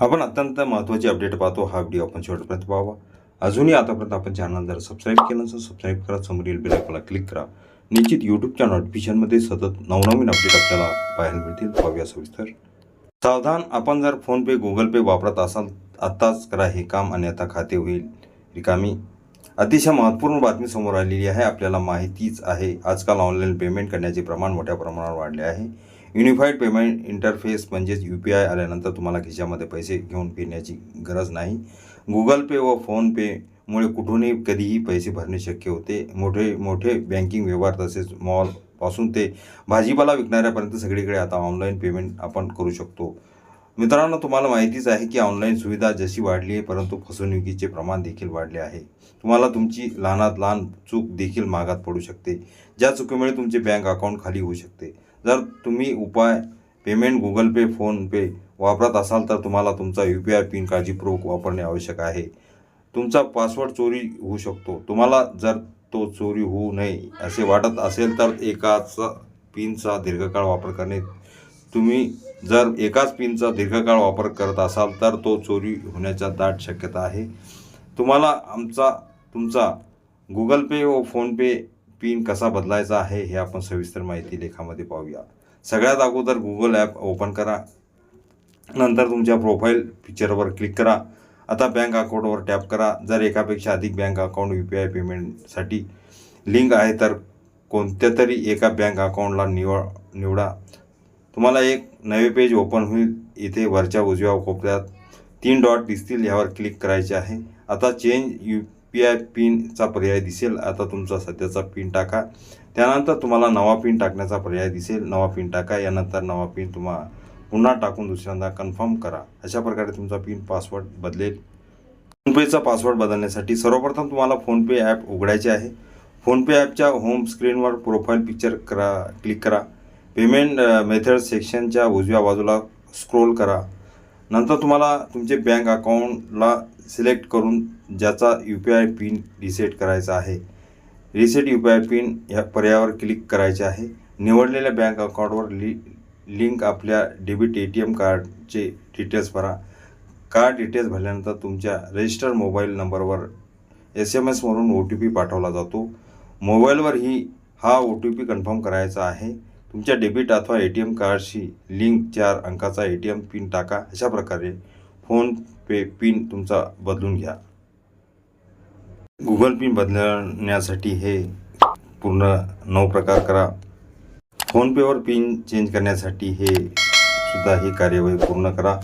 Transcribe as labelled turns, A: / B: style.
A: आपण अत्यंत महत्त्वाची अपडेट पाहतो. हा व्हिडिओ आपण शेवटपर्यंत पाहावा. अजूनही आतापर्यंत आपण चॅनल जर सबस्क्राईब केलं नसेल सबस्क्राईब करा. समोरील बेल आयकॉनला क्लिक करा. निश्चित यूट्यूबच्या नोटिफिकेशनमध्ये सतत नवनवीन अपडेट आपल्याला पाहायला मिळतील. पाहूया सविस्तर. सावधान आपण जर फोनपे गुगल पे वापरत असाल आत्ताच करा. हे काम अन्यथा खाते होईल. रिकामी. अतिशय महत्त्वपूर्ण बातमी समोर आलेली आहे. आपल्याला माहितीच आहे. आजकाल ऑनलाईन पेमेंट करण्याचे प्रमाण मोठ्या प्रमाणावर वाढले आहे. युनिफाईड पेमेंट इंटरफेस म्हणजेच यू पी आय आल्यानंतर तुम्हाला खिशामध्ये पैसे घेऊन फिरण्याची गरज नाही. गुगल पे व फोनपेमुळे कुठूनही कधीही पैसे भरणे शक्य होते. मोठे मोठे बँकिंग व्यवहार तसेच मॉलपासून ते भाजीपाला विकणाऱ्यापर्यंत सगळीकडे आता ऑनलाईन पेमेंट आपण करू शकतो. मित्रांनो तुम्हाला माहितीच आहे की ऑनलाईन सुविधा जशी वाढली आहे परंतु फसवणुकीचे प्रमाण देखील वाढले आहे. तुम्हाला तुमची लहानात लहान चूक देखील मागात पडू शकते. ज्या चुकीमुळे तुमचे बँक अकाउंट खाली होऊ शकते. जर तुम्ही उपाय पेमेंट गुगल पे फोनपे वापरत असाल तर तुम्हाला तुमचा यू पी आय पिन काळजीपूर्वक वापरणे आवश्यक आहे. तुमचा पासवर्ड चोरी होऊ शकतो. तुम्हाला जर तो चोरी होऊ नये असे वाटत असेल तर एकाचा पिनचा दीर्घकाळ वापर करणे तुम्ही जर एकाच पिनचा दीर्घकाळ वापर करत असाल तर तो चोरी होण्याच्या दाट शक्यता आहे. तुम्हाला आमचा तुमचा गुगल पे व फोनपे पिन कसा बदलायचा आहे हे आपण सविस्तर माहिती लेखामध्ये पाहूया. सगळ्यात अगोदर गुगल ॲप ओपन करा. नंतर तुमच्या प्रोफाईल पिक्चरवर क्लिक करा. आता बँक अकाउंटवर टॅप करा. जर एकापेक्षा अधिक bank account U P I पेमेंटसाठी लिंक आहे तर कोणत्या तरी एका बँक अकाउंटला निवड निवडा. तुम्हाला एक नवे पेज ओपन होईल. इथे वरच्या उजव्या कोपऱ्यात तीन डॉट दिसतील यावर क्लिक करायचे आहे. आता चेंज यू पी आय पिनचा पर्याय दिसेल. आता तुमचा सध्याचा पिन टाका. त्यानंतर तुम्हाला नवा पिन टाकण्याचा पर्याय दिसेल. नवा पिन टाका. यानंतर नवा पिन तुम्हा पुन्हा टाकून दुसऱ्यांदा कन्फर्म करा. अशा प्रकारे तुमचा पिन पासवर्ड बदलेल. फोनपेचा पासवर्ड बदलण्यासाठी सर्वप्रथम तुम्हाला फोनपे ॲप उघडायचे आहे. फोनपे ॲपच्या होम स्क्रीनवर प्रोफाईल पिक्चर करा क्लिक करा. पेमेंट मेथड सेक्शनच्या उजव्या बाजूला स्क्रोल करा. नंतर तुम्हाला तुमचे बँक अकाउंटला सिलेक्ट करून ज्याचा U P I pin reset करायचा आहे. Reset U P I pin या पर्यायावर क्लिक करायचे आहे. निवडलेल्या बँक अकाउंटवर लि लिंक आपल्या डेबिट ए टी एम कार्डचे डिटेल्स भरा. कार्ड डिटेल्स भरल्यानंतर तुमच्या रजिस्टर मोबाईल नंबरवर एस एम एसवरून ओ टी पी पाठवला जातो. मोबाईलवर ही हा ओ टी पी कन्फर्म करायचा आहे. तुमच्या डेबिट अथवा ए टी एम कार्डशी लिंक चार अंकाचा ए टी एम पिन टाका. अशा प्रकारे फोन पे पिन तुमचा बदलून घ्या. गुगल पिन बदलण्यासाठी हे पूर्ण नऊ प्रकार करा. फोनपेवर पिन चेंज करण्यासाठी हे सुद्धा ही कार्यवाही पूर्ण करा.